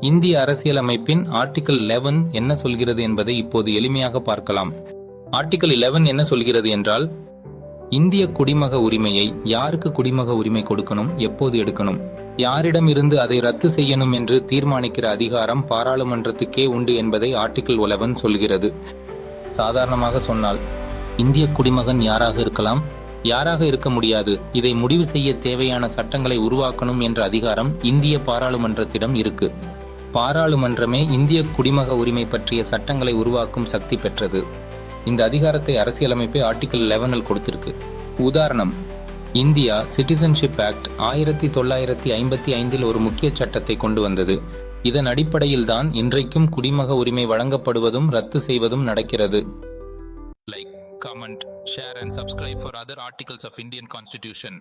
இந்திய அரசியலமைப்பின் ஆர்டிகல் 11 என்ன சொல்கிறது என்பதை இப்போது எளிமையாக பார்க்கலாம். ஆர்டிகல் 11 என்ன சொல்கிறது என்றால் இந்திய குடிமக உரிமையை யாருக்கு குடிமக உரிமை கொடுக்கணும் எப்போது எடுக்கணும்? யாரிடம் இருந்து அதை ரத்து செய்யணும் என்று தீர்மானிக்கிற அதிகாரம் பாராளுமன்றத்துக்கே உண்டு என்பதை ஆர்டிகல் 11 சொல்கிறது. சாதாரணமாக சொன்னால் இந்திய குடிமகன் யாராக இருக்கலாம்? யாராக இருக்க முடியாது? இதை முடிவு செய்ய தேவையான சட்டங்களை உருவாக்கணும் என்ற அதிகாரம் இந்திய பாராளுமன்றத்திடம் இருக்கு. பாராளுமன்றமே இந்திய குடிமக உரிமை பற்றிய சட்டங்களை உருவாக்கும் சக்தி பெற்றது. இந்த அதிகாரத்தை அரசியலமைப்பே ஆர்டிகல் லெவனில் கொடுத்திருக்கு. உதாரணம் இந்தியா சிட்டிசன்ஷிப் ஆக்ட் ஆயிரத்தி தொள்ளாயிரத்தி ஐம்பத்தி ஐந்தில் ஒரு முக்கிய சட்டத்தை கொண்டு வந்தது. இதன் அடிப்படையில் தான் இன்றைக்கும் குடிமக உரிமை வழங்கப்படுவதும் ரத்து செய்வதும் நடக்கிறது. Like comment share and subscribe for other articles of Indian constitution